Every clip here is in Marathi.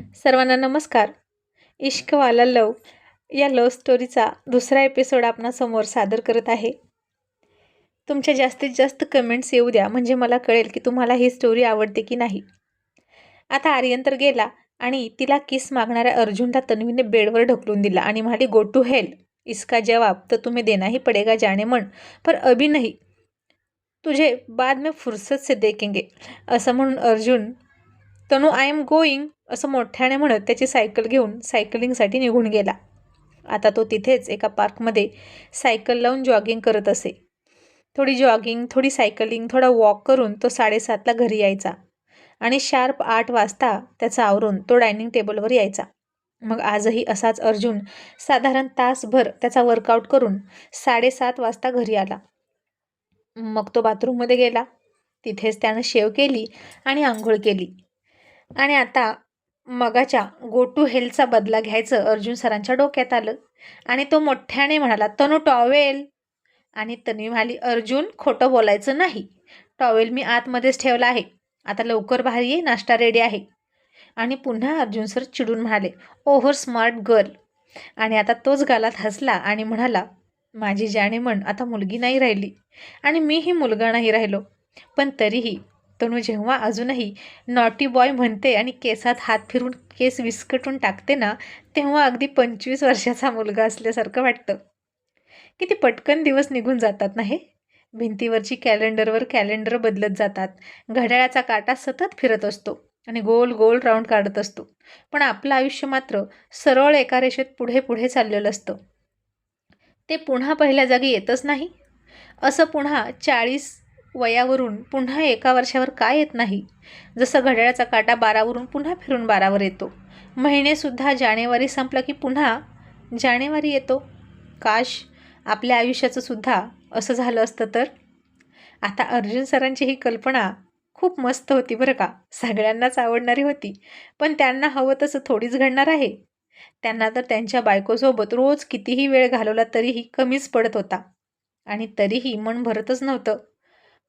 सर्वांना नमस्कार. इश्कवाला लव या लव स्टोरीचा दुसरा एपिसोड आपणासमोर सादर करत आहे. तुमच्या जास्तीत जास्त कमेंट्स येऊ द्या म्हणजे मला कळेल की तुम्हाला ही स्टोरी आवडते की नाही. आता आर्यन तर गेला आणि तिला किस मागणाऱ्या अर्जुनला तन्वीने बेडवर ढकलून दिला आणि म्हणाली गो टू हेल इसका जवाब तर तुम्ही देनाही पडेगा जाणे म्हण पर अभी नाही. तुझे बाद में फुर्सत से देखेंगे. असं म्हणून Arjun Tanu I am going असं मोठ्याने म्हणत त्याची सायकल घेऊन सायकलिंगसाठी निघून गेला. आता तो तिथेच एका पार्कमध्ये सायकल लावून जॉगिंग करत असे. थोडी जॉगिंग थोडी सायकलिंग थोडा वॉक करून तो साडेसातला घरी यायचा आणि शार्प आठ वाजता त्याचा आवरून तो डायनिंग टेबलवर यायचा. मग आजही असाच अर्जुन साधारण तासभर त्याचा वर्कआउट करून साडेसात वाजता घरी आला. मग तो बाथरूममध्ये गेला. तिथेच त्यानं शेव केली आणि आंघोळ केली. आणि आता मगाच्या गो टू हेल्थचा बदला घ्यायचं अर्जुन सरांच्या डोक्यात आलं. आणि तो मोठ्याने म्हणाला तनू टॉवेल आणि तन्वी म्हणाली अर्जुन खोटं बोलायचं नाही. टॉवेल मी आतमध्येच ठेवला आहे. आता लवकर बाहेर ये नाश्ता रेडी आहे. आणि पुन्हा अर्जुन सर चिडून म्हणाले ओव्हर स्मार्ट गर्ल आणि आता तोच गालात हसला आणि म्हणाला माझी जाणे म्हण आता मुलगी नाही राहिली. आणि मीही मुलगा नाही राहिलो. पण तरीही तनू जेव्हा अजूनही नॉटी बॉय म्हणते आणि केसात हात फिरून केस विस्कटून टाकते ना तेव्हा अगदी पंचवीस वर्षाचा मुलगा असल्यासारखं वाटतं. किती पटकन दिवस निघून जातात ना हे? भिंतीवरची कॅलेंडरवर कॅलेंडर बदलत जातात. घड्याळाचा काटा सतत फिरत असतो आणि गोल गोल राऊंड काढत असतो. पण आपलं आयुष्य मात्र सरळ एका रेषेत पुढे पुढे चाललेलं असतं. ते पुन्हा पहिल्या जागी येतच नाही. असं पुन्हा चाळीस वयावरून पुन्हा एका वर्षावर काय येत नाही? जसं घड्याळाचा काटा बारावरून पुन्हा फिरून बारावर येतो. महिनेसुद्धा जानेवारी संपला की पुन्हा जानेवारी येतो. काश आपल्या आयुष्याचं सुद्धा असं झालं असतं तर? आता अर्जुन सरांची ही कल्पना खूप मस्त होती बरं का. सगळ्यांनाच आवडणारी होती. पण त्यांना हवं तसं थोडीच घडणार आहे. त्यांना तर त्यांच्या बायकोसोबत रोज कितीही वेळ घालवला तरीही कमीच पडत होता. आणि तरीही मन भरतच नव्हतं.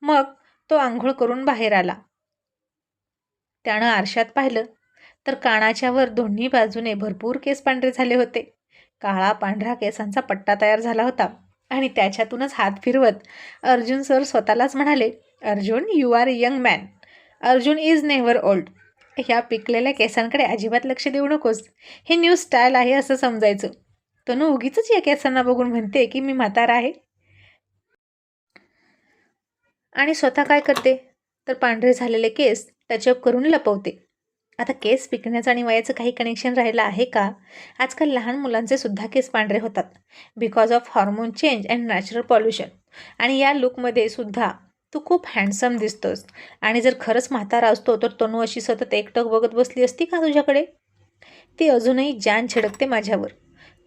मग तो आंघोळ करून बाहेर आला. त्यानं आरशात पाहिलं तर कानाच्या वर दोन्ही बाजूने भरपूर केस पांढरे झाले होते. काळा पांढरा केसांचा पट्टा तयार झाला होता आणि त्याच्यातूनच हात फिरवत अर्जुन सर स्वतःलाच म्हणाले Arjun you are young man Arjun is never old ह्या पिकलेल्या केसांकडे अजिबात लक्ष देऊ नकोस. हे न्यू स्टाईल आहे असं समजायचं. तनू उगीच या केसांना बघून म्हणते की मी म्हातारा आहे. आणि स्वतः काय करते? तर पांढरे झालेले केस टचअप करून लपवते. आता केस पिकण्याचं आणि वयाचं काही कनेक्शन राहिलं आहे का? आजकाल लहान मुलांचे सुद्धा केस पांढरे होतात. Because of hormone change and natural pollution आणि या लुकमध्ये सुद्धा तू खूप हँडसम दिसतोस. आणि जर खरंच म्हातारा असतो तर तनू अशी सतत एकटक बघत बसली असती का तुझ्याकडे? ती अजूनही जान छिडकते माझ्यावर.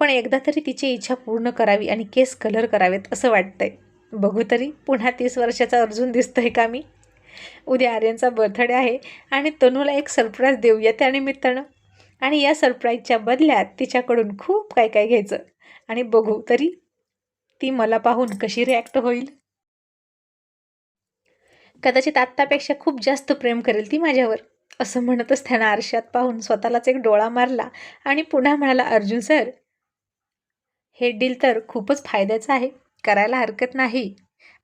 पण एकदा तरी तिची इच्छा पूर्ण करावी आणि केस कलर करावेत असं वाटतंय. बघू तरी. पुन्हा तीस वर्षाचा अर्जुन दिसतोय का मी? उद्या आर्यनचा बर्थडे आहे आणि तनूला एक सरप्राईज देऊया त्या निमित्तानं. आणि या सरप्राईजच्या बदल्यात तिच्याकडून खूप काय काय घ्यायचं. आणि बघू तरी ती मला पाहून कशी रिॲक्ट होईल. कदाचित आत्तापेक्षा खूप जास्त प्रेम करेल ती माझ्यावर. असं म्हणतच त्यानं आरशात पाहून स्वतःलाच एक डोळा मारला आणि पुन्हा म्हणाला अर्जुन सर हे डील तर खूपच फायद्याचं आहे. करायला हरकत नाही.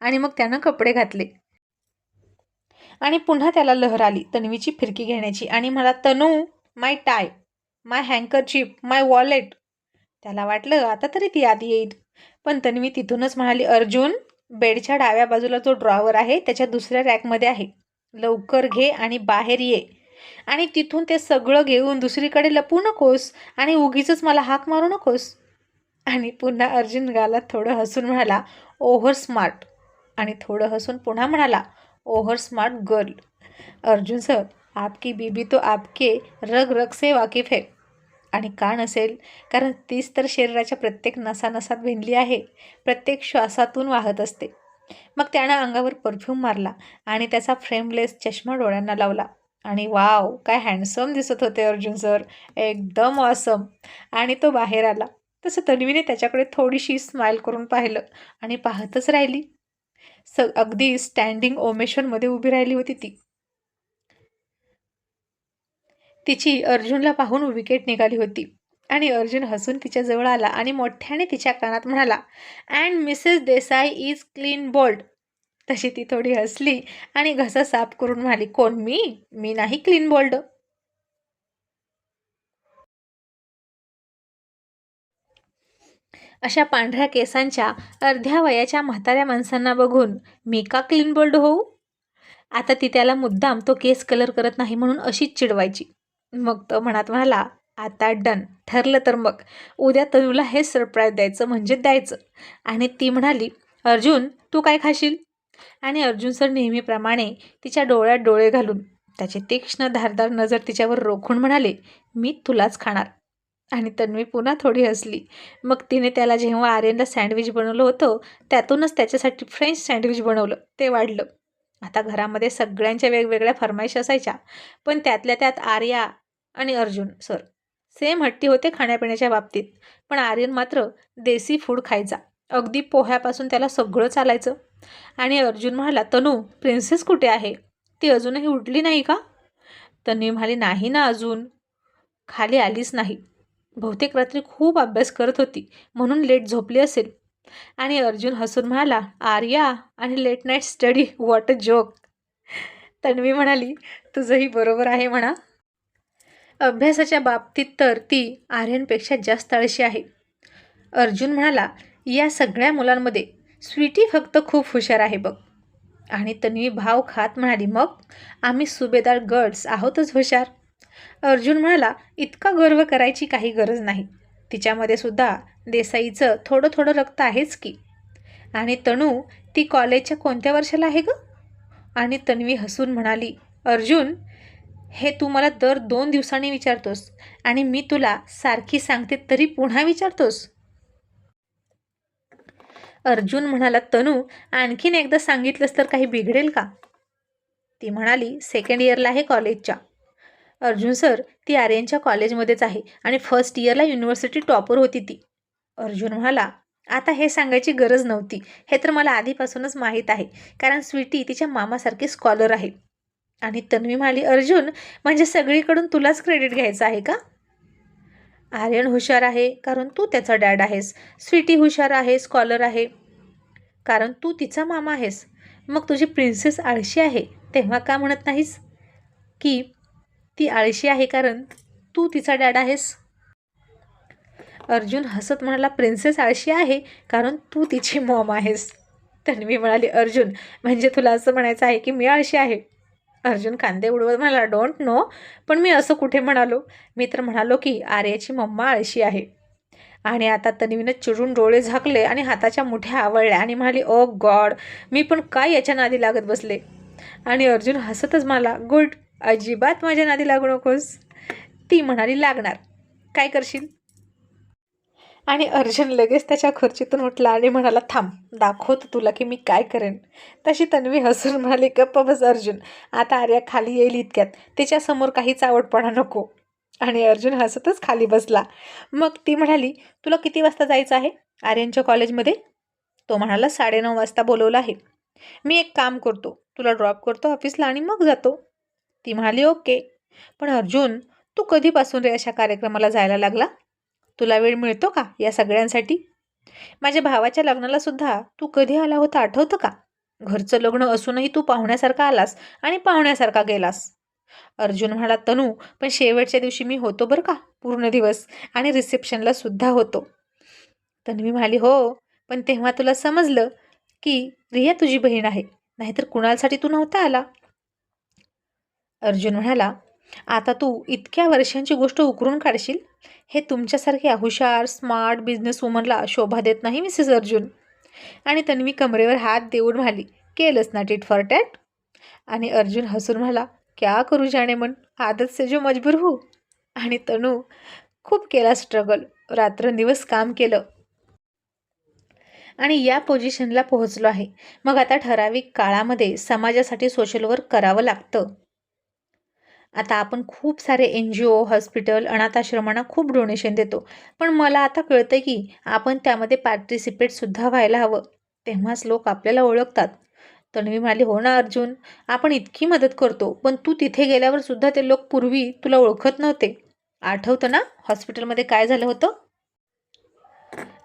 आणि मग त्यानं कपडे घातले. आणि पुन्हा त्याला लहर आली तन्वीची फिरकी घेण्याची. आणि मला Tanu my tie my handkerchief my wallet त्याला वाटलं आता तरी ती आधी येईल. पण तन्वी तिथूनच म्हणाली अर्जुन बेडच्या डाव्या बाजूला जो ड्रॉवर आहे त्याच्या दुसऱ्या रॅकमध्ये आहे. लवकर घे आणि बाहेर ये. आणि तिथून ते सगळं घेऊन दुसरीकडे लपू नकोस आणि उगीच मला हाक मारू नकोस. आणि पुन्हा अर्जुन गाला थोडं हसून म्हणाला ओव्हर स्मार्ट आणि थोडं हसून पुन्हा म्हणाला over smart girl Arjun sir आपकी बीबी तो आपके रग रग से वाकिफ है. आणि का नसेल? कारण तीच तर शरीराच्या प्रत्येक नसानसात भिनली आहे. प्रत्येक श्वासातून वाहत असते. मग त्यानं अंगावर परफ्यूम मारला आणि त्याचा फ्रेमलेस चष्मा डोळ्यांना लावला. आणि वाव काय हँडसम दिसत होते अर्जुन सर एकदम ऑसम आणि तो बाहेर आला. तसं तन्वीने त्याच्याकडे थोडीशी स्माईल करून पाहिलं आणि पाहतच राहिली. स अगदी स्टँडिंग ओमेशनमध्ये उभी राहिली होती ती. तिची अर्जुनला पाहून विकेट निघाली होती आणि अर्जुन हसून तिच्याजवळ आला आणि मोठ्याने तिच्या कानात म्हणाला and Mrs Desai is clean bold तशी ती थोडी हसली आणि घसा साफ करून म्हणाली कोण मी? मी नाही क्लीन बोल्ड अशा पांढऱ्या केसांच्या अर्ध्या वयाच्या म्हाताऱ्या माणसांना बघून मी का क्लीन बोल्ड होऊ? आता ती त्याला मुद्दाम तो केस कलर करत नाही म्हणून अशीच चिडवायची. मग तो म्हणत म्हणाला आता डन ठरलं तर मग. उद्या तनुला हे सरप्राईज द्यायचं म्हणजे द्यायचं. आणि ती म्हणाली अर्जुन तू काय खाशील? आणि अर्जुन सर नेहमीप्रमाणे तिच्या डोळ्यात डोळे घालून त्याचे तीक्ष्ण धारदार नजर तिच्यावर रोखून म्हणाले मी तुलाच खाणार. आणि तन्वी पुन्हा थोडी हसली. मग तिने त्याला जेव्हा आर्यनला सँडविच बनवलं होतं त्यातूनच त्याच्यासाठी फ्रेंच सँडविच बनवलं. ते वाढलं. आता घरामध्ये सगळ्यांच्या वेगवेगळ्या फरमाईश असायच्या पण त्यातल्या त्यात आर्या आणि अर्जुन सर. सेम हट्टी होते खाण्यापिण्याच्या बाबतीत पण आर्यन मात्र देसी फूड खायचा. अगदी पोह्यापासून त्याला सगळं चालायचं. आणि अर्जुन म्हणाला तनू प्रिन्सेस कुठे आहे? ती अजूनही उठली नाही का? तन्वी म्हणाली नाही ना अजून. खाली आलीच नाही. बहुतेक रात्री खूप अभ्यास करत होती. म्हणून लेट झोपली असेल. आणि अर्जुन हसून म्हणाला आर्या आणि late night study what a joke Tanvi म्हणाली तुझंही बरोबर आहे म्हणा. अभ्यासाच्या बाबतीत तर ती आर्यनपेक्षा जास्त आळशी आहे. अर्जुन म्हणाला या सगळ्या मुलांमध्ये स्वीटी फक्त खूप हुशार आहे बघ. आणि तन्वी भाव खात म्हणाली मग आम्ही सुभेदार गर्ल्स आहोतच हुशार. अर्जुन म्हणाला इतका गर्व करायची काही गरज नाही. तिच्यामध्ये सुद्धा देसाईचं थोडं थोडं रक्त आहेच की. आणि तणू ती कॉलेजच्या कोणत्या वर्षाला आहे गं? आणि तन्वी हसून म्हणाली अर्जुन हे तू मला दर दोन दिवसांनी विचारतोस आणि मी तुला सारखी सांगते तरी पुन्हा विचारतोस. अर्जुन म्हणाला तनू आणखीन एकदा सांगितलंस तर काही बिघडेल का? ती म्हणाली सेकंड इयरला आहे कॉलेजच्या. अर्जुन सर ती आर्यनच्या कॉलेजमध्येच आहे आणि फर्स्ट इयरला युनिव्हर्सिटी टॉपर होती ती. अर्जुन म्हणाला आता हे सांगायची गरज नव्हती. हे तर मला आधीपासूनच माहीत आहे कारण स्वीटी तिच्या मामासारखी स्कॉलर आहे. आणि तन्वी म्हणाली अर्जुन म्हणजे सगळीकडून तुलाच क्रेडिट घ्यायचं आहे का? आर्यन हुशार आहे कारण तू त्याचा डॅड आहेस. स्वीटी हुशार आहे स्कॉलर आहे कारण तू तिचा मामा आहेस. मग तुझी प्रिन्सेस आळशी आहे तेव्हा का म्हणत नाहीस? की ती आळशी आहे कारण तू तिचा डॅड आहेस. अर्जुन हसत म्हणाला प्रिन्सेस आळशी आहे कारण तू तिची मॉम आहेस. तन्वी म्हणाली अर्जुन म्हणजे तुला असं म्हणायचं आहे की मी आळशी आहे? अर्जुन कांदे उडवत म्हणाला डोंट नो पण मी असं कुठे म्हणालो? मी तर म्हणालो की आर्याची मम्मा आळशी आहे. आणि आता तन्वीनं चिडून डोळे झाकले आणि हाताच्या मुठ्या आवळल्या आणि म्हणाली oh ओ गॉड मी पण काय याच्या नादी लागत बसले? आणि अर्जुन हसतच मला गुड अजिबात माझ्या नादी लागू नकोस. ती म्हणाली लागणार. काय करशील? आणि अर्जुन लगेच त्याच्या खुर्चीतून उठला आणि म्हणाला थांब दाखवतो तुला की मी काय करेन. तशी तन्वी हसून म्हणाली गप्प बस अर्जुन. आता आर्या खाली येईल इतक्यात. तिच्यासमोर काहीच आवडपणा नको. आणि अर्जुन हसतच खाली बसला. मग ती म्हणाली तुला किती वाजता जायचं आहे आर्यांच्या कॉलेजमध्ये? तो म्हणाला साडेनऊ वाजता बोलवलं आहे. मी एक काम करतो. तुला ड्रॉप करतो ऑफिसला आणि मग जातो. ती म्हणाली ओके. पण अर्जुन तू कधीपासून रे अशा कार्यक्रमाला जायला लागला? तुला वेळ मिळतो का या सगळ्यांसाठी? माझ्या भावाच्या लग्नाला सुद्धा तू कधी आला होता आठवतं का? घरचं लग्न असूनही तू पाहुण्यासारखा आलास आणि पाहुण्यासारखा गेलास. अर्जुन म्हणाला तनू पण शेवटच्या दिवशी मी होतो बरं का पूर्ण दिवस आणि रिसेप्शनला सुद्धा होतो. तन्वी म्हणाली हो पण तेव्हा तुला समजलं की रिया तुझी बहीण आहे नाहीतर कुणासाठी तू नव्हता आला? अर्जुन म्हणाला आता तू इतक्या वर्षांची गोष्ट उकरून काढशील? हे तुमच्यासारख्या हुशार स्मार्ट बिझनेस वुमनला शोभा देत नाही मिसेस अर्जुन. आणि तन्वी कमरेवर हात देऊन म्हणाली केलंच ना टिट फॉर टॅट आणि अर्जुन हसून म्हणाला क्या करू जाणे मन आदत से जो मजबूर हो. आणि तनू खूप केला स्ट्रगल रात्रंदिवस काम केलं. आणि या पोझिशनला पोहोचलो आहे. मग आता ठराविक काळामध्ये समाजासाठी सोशल वर्क करावं लागतं. आता आपण खूप सारे एन जी ओ हॉस्पिटल अनाथाश्रमांना खूप डोनेशन देतो. पण मला आता कळतं की आपण त्यामध्ये पार्टिसिपेटसुद्धा व्हायला हवं. तेव्हाच लोक आपल्याला ओळखतात. तन्वी म्हणाली हो ना अर्जुन आपण इतकी मदत करतो पण तू तिथे गेल्यावर सुद्धा ते लोक पूर्वी तुला ओळखत नव्हते. आठवतं ना हॉस्पिटलमध्ये काय झालं होतं?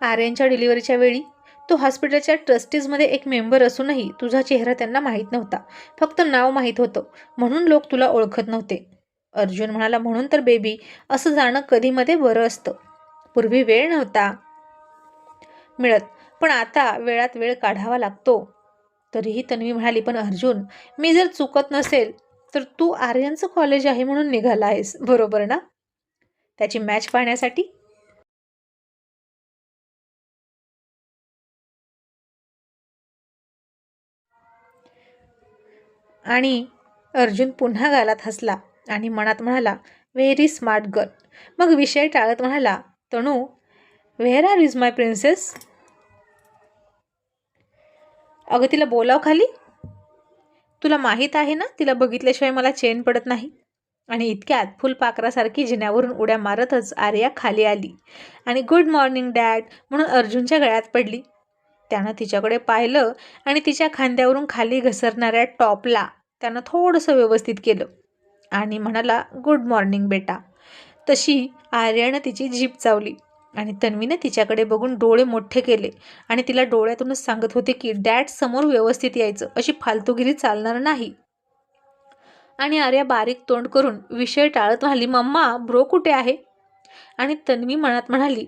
आर्यनच्या डिलिव्हरीच्या वेळी. तो हॉस्पिटलच्या ट्रस्टीजमध्ये एक मेंबर असूनही तुझा चेहरा त्यांना माहीत नव्हता. फक्त नाव माहीत होतं. म्हणून लोक तुला ओळखत नव्हते. अर्जुन म्हणाला म्हणून तर बेबी असं जाणं कधीमध्ये बरं असतं. पूर्वी वेळ नव्हता मिळत पण आता वेळात वेळ काढावा लागतो. तरीही तन्वी म्हणाली पण अर्जुन मी जर चुकत नसेल तर तू आर्यनचं कॉलेज आहे म्हणून निघाला आहेस. बरोबर ना? त्याची मॅच पाहण्यासाठी आणि अर्जुन पुन्हा गालात हसला आणि मनात म्हणाला व्हेरी स्मार्ट गर्ल मग विषय टाळत म्हणाला Tanu where are is my princess अगं तिला बोलाव खाली. तुला माहीत आहे ना तिला बघितल्याशिवाय मला चेन पडत नाही. आणि इतक्यात फुलपाखरासारखी जिन्यावरून उड्या मारतच आर्या खाली आली. आणि गुड मॉर्निंग डॅड म्हणून अर्जुनच्या गळ्यात पडली. त्यानं तिच्याकडे पाहिलं आणि तिच्या खांद्यावरून खाली घसरणाऱ्या टॉपला त्यानं थोडंसं व्यवस्थित केलं आणि म्हणाला गुड मॉर्निंग बेटा. तशी आर्यानं तिची जीप चावली आणि तन्वीनं तिच्याकडे बघून डोळे मोठे केले आणि तिला डोळ्यातूनच सांगत होते की डॅड समोर व्यवस्थित यायचं. अशी फालतूगिरी चालणार नाही. आणि आर्या बारीक तोंड करून विषय टाळत म्हणाली मम्मा ब्रो कुठे आहे? आणि तन्वी मनात म्हणाली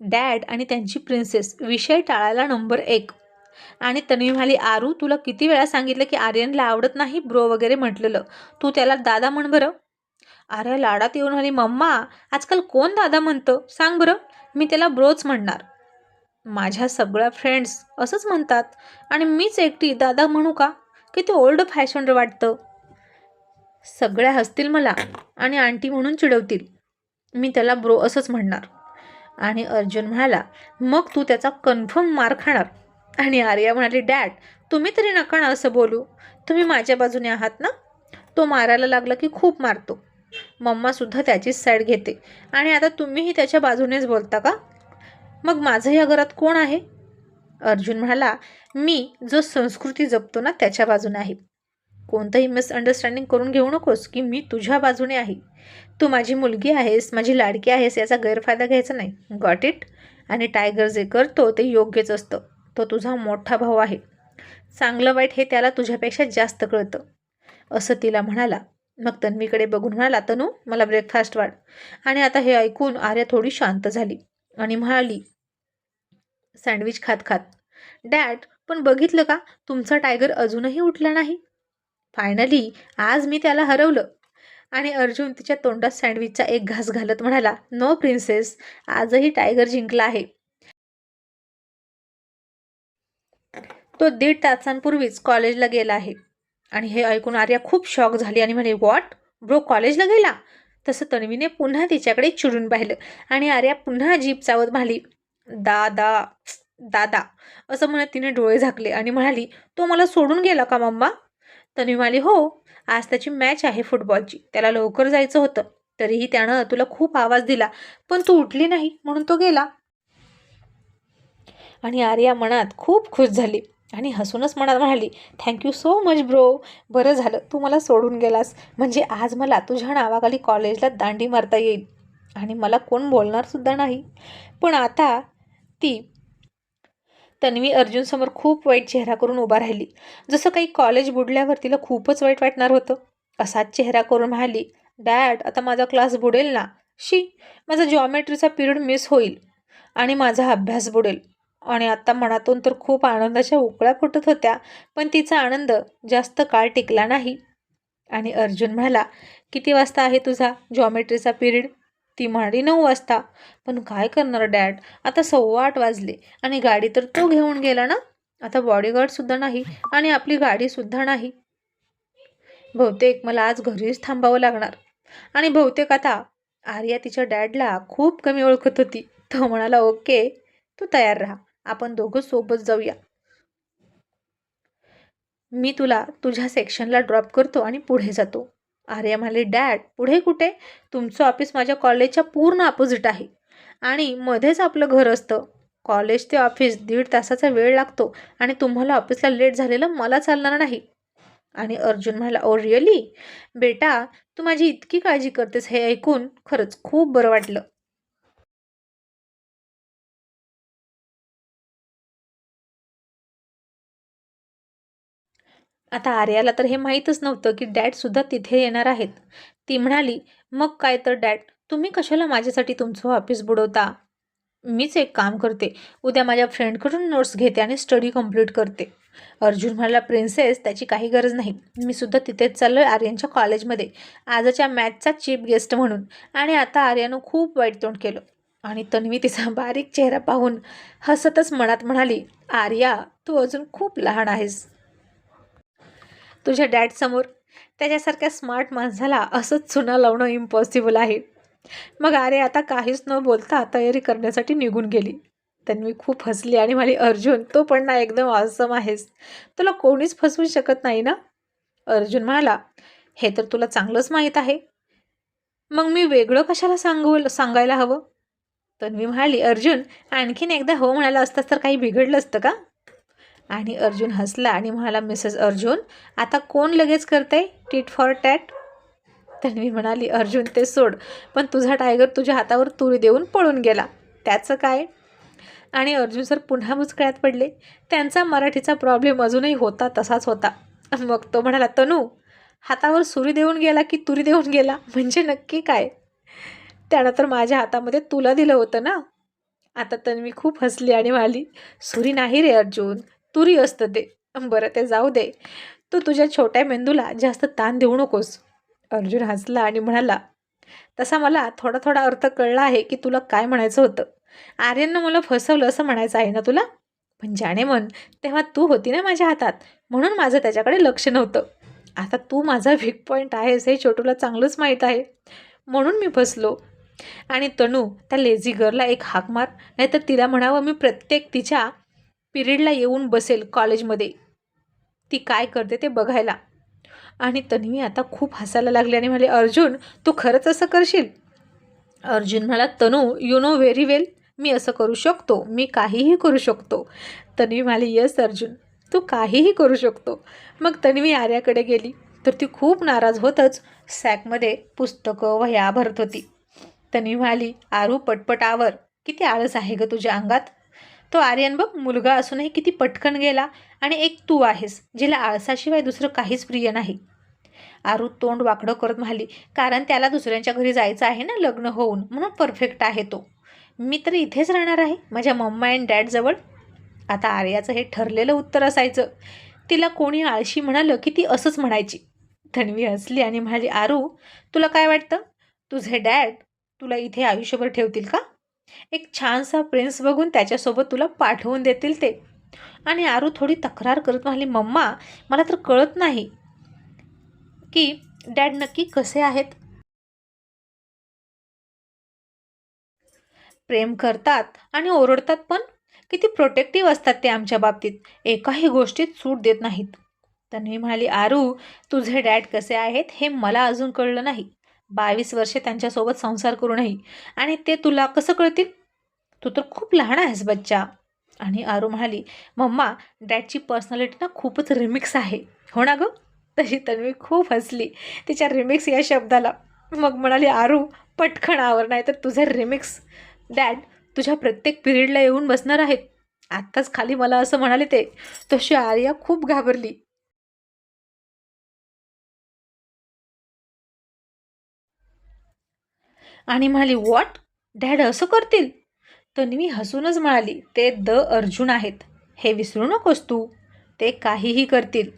डॅड आणि त्यांची प्रिन्सेस विषय टाळायला नंबर एक. आणि तन्वी म्हणाली आरू तुला किती वेळा सांगितलं की आर्यनला आवडत नाही ब्रो वगैरे म्हटलेलं? तू त्याला दादा म्हण बरं. आर्या लाडात येऊन म्हणाली मम्मा आजकाल कोण दादा म्हणतं? सांग बरं मी त्याला ब्रोच म्हणणार. माझ्या सगळ्या फ्रेंड्स असंच म्हणतात. आणि मीच एकटी दादा म्हणू का? किती ओल्ड फॅशन वाटतं. सगळ्या हसतील मला आणि आंटी म्हणून चिडवतील. मी त्याला ब्रो असंच म्हणणार. आणि अर्जुन म्हणाला मग तू त्याचा कन्फर्म मार खाणार. आणि आर्या म्हणाली डॅड तुम्ही तरी नका ना असं बोलू. तुम्ही माझ्या बाजूने आहात ना? तो मारायला लागला की खूप मारतो. मम्मासुद्धा त्याचीच साईड घेते. आणि आता तुम्हीही त्याच्या बाजूनेच बोलता का? मग माझं या घरात कोण आहे? अर्जुन म्हणाला मी जो संस्कृती जपतो ना त्याच्या बाजूने आहे. कोणतंही मिसअंडरस्टँडिंग करून घेऊ नकोस की मी तुझ्या बाजूने आहे. तू माझी मुलगी आहेस माझी लाडकी आहेस याचा गैरफायदा घ्यायचा नाही. गॉट इट आणि टायगर जे करतो ते योग्यच असतं. तो तुझा मोठा भाऊ आहे. चांगलं वाईट हे त्याला तुझ्यापेक्षा जास्त कळतं. असं तिला म्हणाला. मग तन्वीकडे बघून म्हणाला तनू मला ब्रेकफास्ट वाढ. आणि आता हे ऐकून आर्या थोडी शांत झाली आणि म्हणाली सँडविच खात खात. डॅड पण बघितलं का? तुमचा टायगर अजूनही उठला नाही. फायनली आज मी त्याला हरवलं. आणि अर्जुन तिच्या तोंडात सँडविचचा एक घास घालत म्हणाला नो प्रिन्सेस आजही टायगर जिंकला आहे. तो दीड तासांपूर्वीच कॉलेजला गेला आहे. आणि हे ऐकून आर्या खूप शॉक झाली आणि म्हणे वॉट ब्रो कॉलेजला गेला? तसं तन्वीने पुन्हा तिच्याकडे चिडून पाहिलं. आणि आर्या पुन्हा जीप चावत म्हणाली दादा दादा असं म्हणत तिने डोळे झाकले आणि म्हणाली तो मला सोडून गेला का मम्मा? तन्वी म्हणाली हो आज त्याची मॅच आहे फुटबॉलची त्याला लवकर जायचं होतं. तरीही त्यानं तुला खूप आवाज दिला पण तू उठली नाही म्हणून तो गेला. आणि आर्या मनात खूप खुश झाली. आणि हसूनच मनात म्हणाली थँक्यू सो मच ब्रो बरं झालं. तू मला सोडून गेलास. म्हणजे आज मला तुझ्या नावाखाली कॉलेजला दांडी मारता येईल. आणि मला कोण बोलणारसुद्धा नाही. पण आता ती तन्वी अर्जुनसमोर खूप वाईट चेहरा करून उभा राहिली. जसं काही कॉलेज बुडल्यावर तिला खूपच वाईट वाटणार होतं. असाच चेहरा करून म्हणाली डॅड आता माझा क्लास बुडेल ना? शी माझा जॉमेट्रीचा पिरियड मिस होईल आणि माझा अभ्यास बुडेल. आणि आत्ता मनातून तर खूप आनंदाच्या उकळ्या फुटत होत्या पण तिचा आनंद जास्त काळ टिकला नाही. आणि अर्जुन म्हणाला किती वाजता आहे तुझा जॉमेट्रीचा पिरियड ती म्हणाली नऊ वाजता. पण काय करणार डॅड आता सव्वा आठ वाजले आणि गाडी तर तो घेऊन गेला ना? आता बॉडीगार्डसुद्धा नाही आणि आपली गाडीसुद्धा नाही. बहुतेक मला आज घरीच थांबावं लागणार. आणि बहुतेक आता आर्या तिच्या डॅडला खूप कमी ओळखत होती. तो म्हणाला ओके तू तयार राहा. आपण दोघं सोबत जाऊया. मी तुला तुझ्या सेक्शनला ड्रॉप करतो आणि पुढे जातो. आर्या म्हणाले डॅड पुढे कुठे? तुमचं ऑफिस माझ्या कॉलेजच्या पूर्ण अपोजिट आहे. आणि मध्येच आपलं घर असतं. कॉलेज ते ऑफिस दीड तासाचा वेळ लागतो आणि तुम्हाला ऑफिसला लेट झालेलं मला चालणार नाही. आणि अर्जुन म्हणाला oh, ओ रिअली बेटा तू माझी इतकी काळजी करतेस हे ऐकून खरंच खूप बरं वाटलं. आता आर्याला तर हे माहीतच नव्हतं की डॅडसुद्धा तिथे येणार आहेत. ती म्हणाली मग काय तर डॅड तुम्ही कशाला माझ्यासाठी तुमचं ऑफिस बुडवता? मीच एक काम करते उद्या माझ्या फ्रेंडकडून नोट्स घेते आणि स्टडी कंप्लीट करते. अर्जुन म्हणाला प्रिन्सेस त्याची काही गरज नाही. मी सुद्धा तिथेच चाललो आहे आर्यनच्या कॉलेजमध्ये आजच्या मॅथचा चीफ गेस्ट म्हणून. आणि आता आर्यानं खूप वाईट तोंड केलं. आणि तन्वी तिचा बारीक चेहरा पाहून हसतच मनात म्हणाली आर्या तू अजून खूप लहान आहेस. तुझ्या डॅडसमोर त्याच्यासारख्या स्मार्ट माणसाला असंच चुना लावणं इम्पॉसिबल आहे. मग अरे आता काहीच न बोलता तयारी करण्यासाठी निघून गेली. तन्वी खूप हसली आणि म्हणाली अर्जुन तो पण ना एकदम ऑसम आहेस. तुला कोणीच फसवू शकत नाही ना? अर्जुन म्हणाला हे तर तुला चांगलंच माहीत आहे. मग मी वेगळं कशाला सांगू सांगायला हवं? तन्वी म्हणाली अर्जुन आणखीन एकदा हो म्हणाला असतास तर काही बिघडलं असतं का? आणि अर्जुन हसला आणि म्हणाला मिसेस अर्जुन आता कोण लगेच करते? टीट फॉर टॅट तन्वी म्हणाली अर्जुन ते सोड पण तुझा टायगर तुझ्या हातावर तुरी देऊन पळून गेला. त्याचं काय? आणि अर्जुन सर पुन्हा मुचकळ्यात पडले. त्यांचा मराठीचा प्रॉब्लेम अजूनही होता तसाच होता. मग तो म्हणाला तनू हातावर सुरी देऊन गेला की तुरी देऊन गेला? म्हणजे नक्की काय? त्यानं तर माझ्या हातामध्ये तुला दिलं होतं ना? आता तन्वी खूप हसली आणि म्हणाली सुरी नाही रे अर्जुन तुरी असतं ते. बरं ते जाऊ दे. तू तुझ्या छोट्या मेंदूला जास्त ताण देऊ नकोस. अर्जुन हसला आणि म्हणाला तसा मला थोडा थोडा अर्थ कळला आहे की तुला काय म्हणायचं होतं. आर्यननं मला फसवलं असं म्हणायचं आहे ना तुला? पण जाणे मन तेव्हा तू होती ना माझ्या हातात. म्हणून माझं त्याच्याकडे लक्ष नव्हतं. आता तू माझा वीक पॉईंट आहेस हे छोटूला चांगलंच माहीत आहे. म्हणून मी फसलो. आणि तणू त्या लेझी गर्लला एक हाक मार. नाहीतर तिला म्हणावं मी प्रत्येक तिच्या पिरियडला येऊन बसेल कॉलेजमध्ये. ती काय करते ते बघायला. आणि तन्वी आता खूप हसायला लागली आणि म्हणाले अर्जुन तू खरंच असं करशील? अर्जुन म्हणाला Tanu you know very well मी असं करू शकतो. मी काहीही करू शकतो. तन्वी म्हणाली यस अर्जुन तू काहीही करू शकतो. मग तन्वी आर्याकडे गेली. तर ती खूप नाराज होतच. सॅकमध्ये पुस्तकं वह्या भरत होती. तन्वी म्हणाली आरू पटपटावर किती आळस आहे ग तुझ्या अंगात? तो आर्यन बघ मुलगा असूनही किती पटकन गेला आणि एक तू आहेस जिला आळसाशिवाय दुसरं काहीच प्रिय नाही. आरू तोंड वाकडं करत म्हणाली कारण त्याला दुसऱ्यांच्या घरी जायचं आहे ना लग्न होऊन म्हणून परफेक्ट आहे तो. मी तर इथेच राहणार आहे माझ्या मम्मा अँड डॅडजवळ आता आर्याचं हे ठरलेलं उत्तर असायचं. तिला कोणी आळशी म्हणालं की ती असंच म्हणायची. तन्वी हसली आणि म्हणाली आरू तुला काय वाटतं? तुझे डॅड तुला इथे आयुष्यभर ठेवतील का? एक छानसा प्रिन्स बघून त्याच्यासोबत तुला पाठवून देतील ते. आणि आरू थोडी तक्रार करत म्हणाली मम्मा मला तर कळत नाही की डॅड नक्की कसे आहेत. प्रेम करतात आणि ओरडतात पण किती प्रोटेक्टिव्ह असतात ते आमच्या बाबतीत. एकाही गोष्टीत सूट देत नाहीत. तन्वी म्हणाली आरू तुझे डॅड कसे आहेत हे मला अजून कळलं नाही. बावीस वर्षे त्यांच्यासोबत संसार करूनही आणि ते तुला कसं कळतील? तू तर खूप लहान आहेस बच्चा. आणि आरू म्हणाली मम्मा डॅडची पर्सनॅलिटी ना खूपच रिमिक्स आहे. हो ना गं? तशी तन्वी खूप हसली. तिच्या रिमिक्स या शब्दाला. मग म्हणाली आरू पटकन आवर नाही तर तुझे रिमिक्स. डॅड तुझ्या प्रत्येक पिरियडला येऊन बसणार आहेत. आत्ताच खाली मला असं म्हणाले ते. तशी आर्या खूप घाबरली. आणि म्हणाली वॉट डॅड असं करतील? तन्वी हसूनच म्हणाली ते द अर्जुन आहेत. हे विसरू नकोस तू. ते काहीही करतील.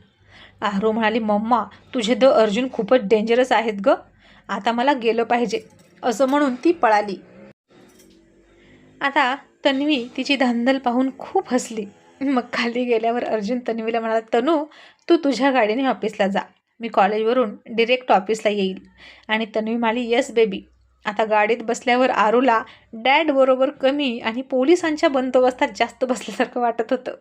आरो म्हणाली मम्मा तुझे द अर्जुन खूपच डेंजरस आहेत ग. आता मला गेलं पाहिजे. असं म्हणून ती पळाली. आता तन्वी तिची धांदल पाहून खूप हसली. मग खाली गेल्यावर अर्जुन तन्वीला म्हणाला तनू तू तुझ्या गाडीने ऑफिसला जा. मी कॉलेजवरून डिरेक्ट ऑफिसला येईल. आणि तन्वी म्हणाली येस बेबी आता गाडीत बसल्यावर आरूला डॅड बरोबर कमी आणि पोलिसांच्या बंदोबस्तात जास्त बसल्यासारखं वाटत होतं.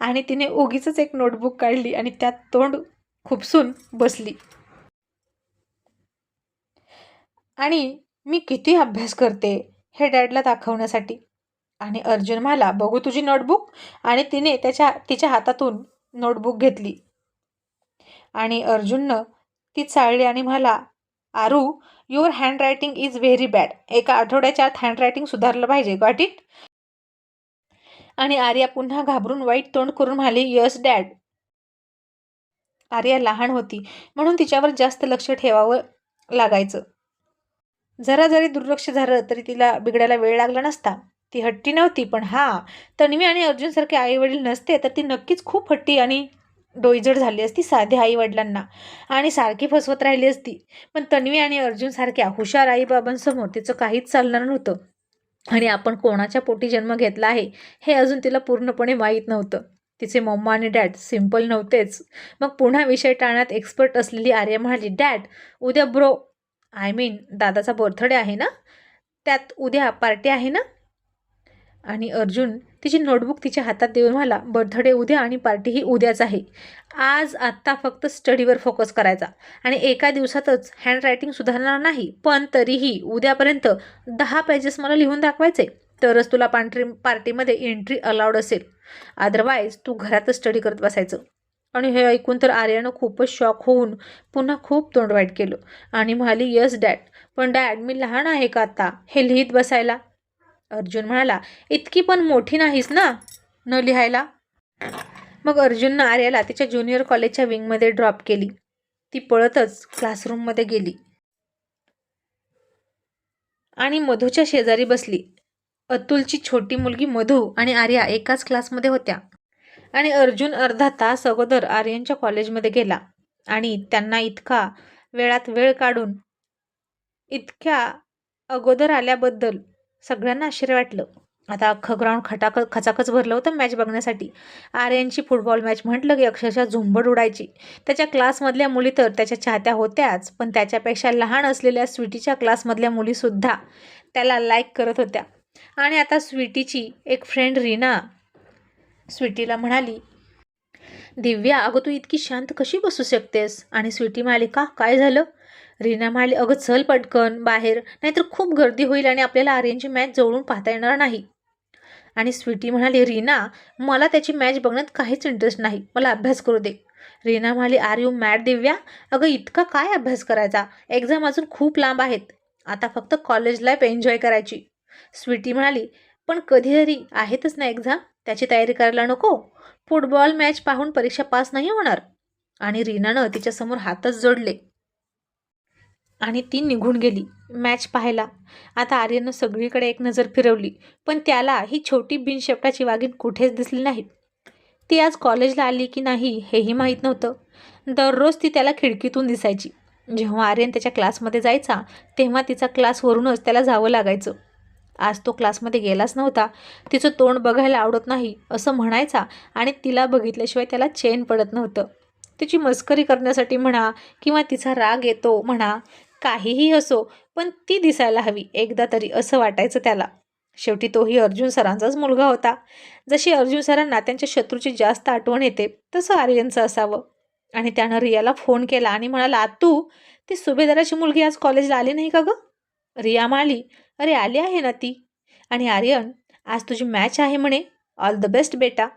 आणि तिने ओगीच एक नोटबुक काढली आणि त्यात तोंड खुपसून बसली. आणि मी किती अभ्यास करते हे डॅडला दाखवण्यासाठी? आणि अर्जुन म्हणाला बघू तुझी नोटबुक. आणि तिने त्याच्या तिच्या हातातून नोटबुक घेतली. आणि अर्जुननं ती चाळली आणि म्हणाला Aaru your handwriting is very bad एका आठवड्याच्या आत हँडरायटिंग सुधारलं पाहिजे गॉट इट आणि आर्या पुन्हा घाबरून वाईट तोंड करून म्हणाली यस डॅड आर्या लहान होती म्हणून तिच्यावर जास्त लक्ष ठेवावं लागायचं. जरा जरी दुर्लक्ष झालं तरी तिला बिघडायला वेळ लागला नसता. ती हट्टी नव्हती पण हां तन्वी आणि अर्जुनसारखे आईवडील नसते तर ती नक्कीच खूप हट्टी आणि डोईजड झाली असती साध्या आईवडिलांना. आणि सारखी फसवत राहिली असती. पण तन्वी आणि अर्जुनसारख्या हुशार आईबाबांसमोर तिचं काहीच चालणार नव्हतं. आणि आपण कोणाच्या पोटी जन्म घेतला आहे हे अजून तिला पूर्णपणे माहीत नव्हतं. तिचे मम्मा आणि डॅड सिंपल नव्हतेच. मग पुन्हा विषय टाळण्यात एक्सपर्ट असलेली आर्या म्हणाली डॅड उद्या ब्रो आय मीन दादाचा बर्थडे आहे ना? त्यात उद्या पार्टी आहे ना? आणि अर्जुन तिची नोटबुक तिच्या हातात देऊन म्हणाला बर्थडे उद्या आणि पार्टी ही उद्याच आहे. आज आत्ता फक्त स्टडीवर फोकस करायचा. आणि एका दिवसातच हँडरायटिंग सुधारणार नाही पण तरीही उद्यापर्यंत दहा पेजेस मला लिहून दाखवायचे. तरच तुला पांढरी पार्टीमध्ये एंट्री अलाउड असेल. अदरवाईज तू घरातच स्टडी करत बसायचं. आणि हे ऐकून तर आर्यानं खूपच शॉक होऊन पुन्हा खूप तोंडवाईट केलं. आणि म्हणाली यस डॅड पण डॅड मी लहान आहे का आता? हे लिहित बसायला. अर्जुन म्हणाला इतकी पण मोठी नाहीस ना? न लिहायला? मग अर्जुननं आर्याला तिच्या ज्युनियर कॉलेजच्या विंगमध्ये ड्रॉप केली. ती पळतच क्लासरूममध्ये गेली. आणि मधूच्या शेजारी बसली. अतुलची छोटी मुलगी मधू आणि आर्या एकाच क्लासमध्ये होत्या. आणि अर्जुन अर्धा तास अगोदर आर्यनच्या कॉलेजमध्ये गेला. आणि त्यांना इतका वेळात वेळ काढून इतक्या अगोदर आल्याबद्दल सगळ्यांना आश्चर्य वाटलं. आता अख्खं ग्राउंड खटाक खचाखच भरलं होतं मॅच बघण्यासाठी. आर्यनची फुटबॉल मॅच म्हटलं की अक्षरशः झुंबड उडायची. त्याच्या क्लासमधल्या मुली तर त्याच्या चाहत्या होत्याच पण त्याच्यापेक्षा लहान असलेल्या स्वीटीच्या क्लासमधल्या मुलीसुद्धा त्याला लाईक करत होत्या. आणि आता स्वीटीची एक फ्रेंड रीना स्वीटीला म्हणाली दिव्या अगं तू इतकी शांत कशी बसू शकतेस? आणि स्वीटी म्हणाली का? काय झालं? रीना म्हणाली अगं चल पटकन बाहेर नाहीतर खूप गर्दी होईल आणि आपल्याला आर्यनची मॅच जवळून पाहता येणार नाही. आणि स्वीटी म्हणाली रीना मला त्याची मॅच बघण्यात काहीच इंटरेस्ट नाही मला अभ्यास करू दे. रीना म्हणाली आर यू मॅड दिव्या? अगं इतका काय अभ्यास करायचा? एक्झाम अजून खूप लांब आहेत. आता फक्त कॉलेज लाईफ एन्जॉय करायची. स्वीटी म्हणाली पण कधीतरी आहेतच ना एक्झाम त्याची तयारी करायला नको? फुटबॉल मॅच पाहून परीक्षा पास नाही होणार? आणि रीनानं तिच्यासमोर हातच जोडले. आणि ती निघून गेली. मॅच पाहायला. आता आर्यनं सगळीकडे एक नजर फिरवली पण त्याला ही छोटी बिनशेपटाची वागीण कुठेच दिसली नाही ती आज कॉलेजला आली की नाही हेही माहीत नव्हतं. दररोज ती त्याला खिडकीतून दिसायची. जेव्हा आर्यन त्याच्या क्लासमध्ये जायचा तेव्हा तिचा क्लासवरूनच त्याला जावं लागायचं. आज तो क्लासमध्ये गेलाच नव्हता. तिचं तोंड बघायला आवडत नाही असं म्हणायचा आणि तिला बघितल्याशिवाय त्याला चेन पडत नव्हतं. तिची मस्करी करण्यासाठी म्हणा किंवा तिचा राग येतो म्हणा काहीही असो पण ती दिसायला हवी एकदा तरी असं वाटायचं त्याला. शेवटी तोही अर्जुन सरांचाच मुलगा होता. जशी अर्जुन सरांना त्यांच्या शत्रूची जास्त आठवण येते तसं आर्यनचं असावं. आणि त्यानं रियाला फोन केला आणि म्हणाला तू ती सुभेदाराची मुलगी आज कॉलेजला आली नाही का गं? रिया म्हणाली अरे आली आहे ना ती. आणि आर्यन आज तुझी मॅच आहे म्हणे. ऑल द बेस्ट बेटा.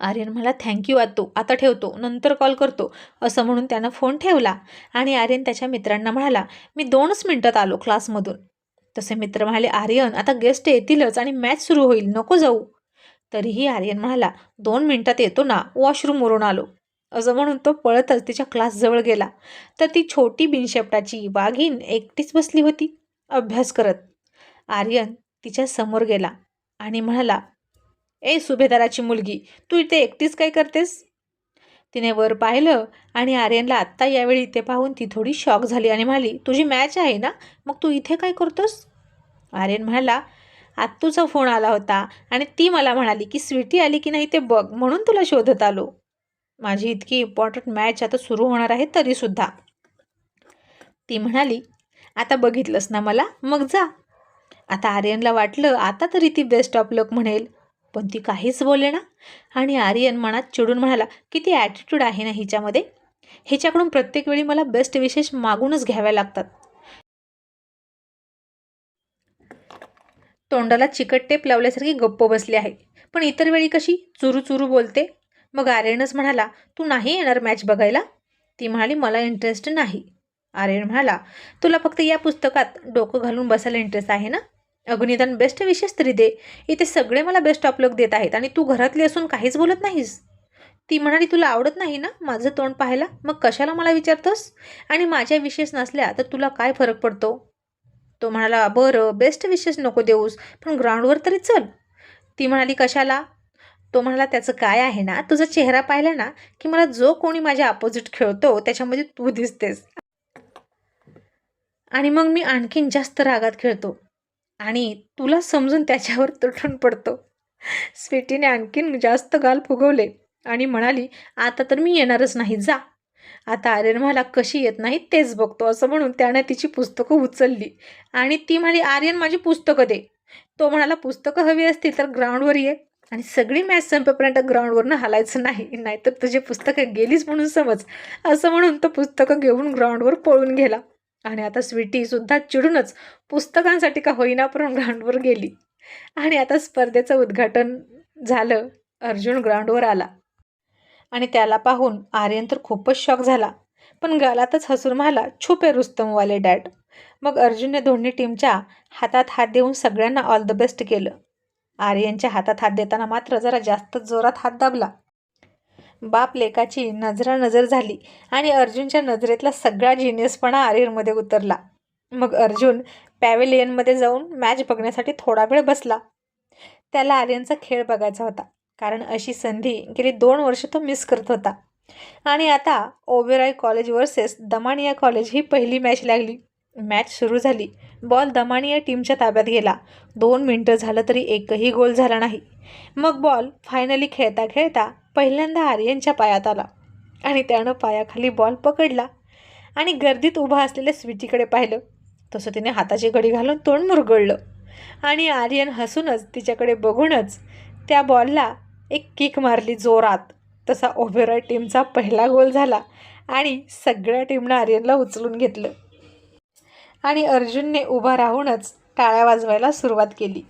आर्यन मला थँक्यू आतो आता ठेवतो. नंतर कॉल करतो. असं म्हणून त्यानं फोन ठेवला आणि आर्यन त्याच्या मित्रांना म्हणाला मी दोनच मिनटात आलो क्लासमधून तसे मित्र म्हणाले आर्यन आता गेस्ट येतीलच आणि मॅच सुरू होईल. नको जाऊ. तरीही आर्यन म्हणाला दोन मिनटात येतो ना वॉशरूमवरून आलो. असं म्हणून तो पळतच तिच्या क्लासजवळ गेला. तर ती छोटी बिनशेपटाची वाघीण एकटीच बसली होती. अभ्यास करत. आर्यन तिच्या समोर गेला आणि म्हणाला ए सुभेदाराची मुलगी तू इथे एकटीच काय करतेस? तिने वर पाहिलं आणि आर्यनला आत्ता यावेळी इथे पाहून ती थोडी शॉक झाली आणि म्हणाली तुझी मॅच आहे ना? मग तू इथे काय करतोस? आर्यन म्हणाला आत्तूचा फोन आला होता आणि ती मला म्हणाली की स्वीटी आली की नाही ते बघ म्हणून तुला शोधत आलो. माझी इतकी इम्पॉर्टंट मॅच आता सुरू होणार आहे तरीसुद्धा. ती म्हणाली आता बघितलंस ना मला? मग जा. आता आर्यनला वाटलं आता तरी ती बेस्ट ऑफ लक म्हणेल. पण ती काहीच बोले ना. आणि आर्यन मनात चिडून म्हणाला किती ॲटिट्यूड आहे ना हिच्यामध्ये? हिच्याकडून प्रत्येक वेळी मला बेस्ट विशेष मागूनच घ्याव्या लागतात. तोंडाला चिकट टेप लावल्यासारखी गप्प बसली आहे. पण इतर वेळी कशी चुरू चुरू बोलते? मग आर्यनच म्हणाला तू नाही येणार मॅच बघायला? ती म्हणाली मला इंटरेस्ट नाही. आर्यन म्हणाला तुला फक्त या पुस्तकात डोकं घालून बसायला इंटरेस्ट आहे ना? अग्निदान बेस्ट विशेष तरी दे. इथे सगळे मला बेस्ट अपलोक देत आहेत आणि तू घरातली असून काहीच बोलत नाहीस? ती म्हणाली तुला आवडत नाही ना माझं तोंड पाहायला? मग कशाला मला विचारतोस? आणि माझ्या विशेष नसल्या तर तुला काय फरक पडतो? तो म्हणाला बरं बेस्ट विशेष नको देऊस पण ग्राउंडवर तरी चल. ती म्हणाली कशाला? तो म्हणाला त्याचं काय आहे ना तुझा चेहरा पाहिला ना की मला जो कोणी माझ्या अपोजिट खेळतो त्याच्यामध्ये तू दिसतेस. आणि मग मी आणखीन जास्त रागात खेळतो. आणि तुला समजून त्याच्यावर तुटून पडतो. स्वीटीने आणखीन जास्त गाल फुगवले आणि म्हणाली आता तर मी येणारच नाही जा. आता आर्यन मला कशी येत नाही तेच बघतो असं म्हणून त्यानं तिची पुस्तकं उचलली. आणि ती म्हणाली आर्यन माझी पुस्तकं दे. तो म्हणाला पुस्तकं हवी असतील तर ग्राउंडवर ये. आणि सगळी मॅच संपेपर्यंत ग्राउंडवरनं हलायचं नाही नाहीतर तुझी पुस्तकं गेलीच म्हणून समज असं म्हणून तो पुस्तकं घेऊन ग्राउंडवर पळून गेला. आणि आता स्वीटीसुद्धा चिडूनच पुस्तकांसाठी का होईना पण ग्राउंडवर गेली. आणि आता स्पर्धेचं उद्घाटन झालं. अर्जुन ग्राउंडवर आला. आणि त्याला पाहून आर्यन तर खूपच शॉक झाला. पण गालातच हसून मला छुपे रुस्तमवाले डॅड. मग अर्जुनने दोन्ही टीमच्या हातात हात देऊन सगळ्यांना ऑल द बेस्ट केलं. आर्यनच्या हातात हात देताना मात्र जरा जास्त जोरात हात दाबला. बाप लेकाची नजरा नजर झाली आणि अर्जुनच्या नजरेतला सगळा जिनियसपणा आर्यनमध्ये उतरला. मग अर्जुन पॅवेलियनमध्ये जाऊन मॅच बघण्यासाठी थोडा वेळ बसला. त्याला आर्यनचा खेळ बघायचा होता. कारण अशी संधी गेली दोन वर्ष तो मिस करत होता. आणि आता Oberoi college versus Damania college ही पहिली मॅच लागली. मॅच सुरू झाली. बॉल दमानिया टीमच्या ताब्यात गेला. दोन मिनटं झालं तरी एकही गोल झाला नाही. मग बॉल फायनली खेळता खेळता पहिल्यांदा आर्यनच्या पायात आला आणि त्यानं पायाखाली बॉल पकडला आणि गर्दीत उभा असलेल्या स्वीटीकडे पाहिलं. तसं तिने हाताची घडी घालून तोंड मुरगळलं आणि आर्यन हसूनच तिच्याकडे बघूनच त्या बॉलला एक किक मारली जोरात. तसा ओव्हरऑल टीमचा पहिला गोल झाला आणि सगळ्या टीमनं आर्यनला उचलून घेतलं. आणि अर्जुनने उभा राहूनच टाळ्या वाजवायला सुरुवात केली.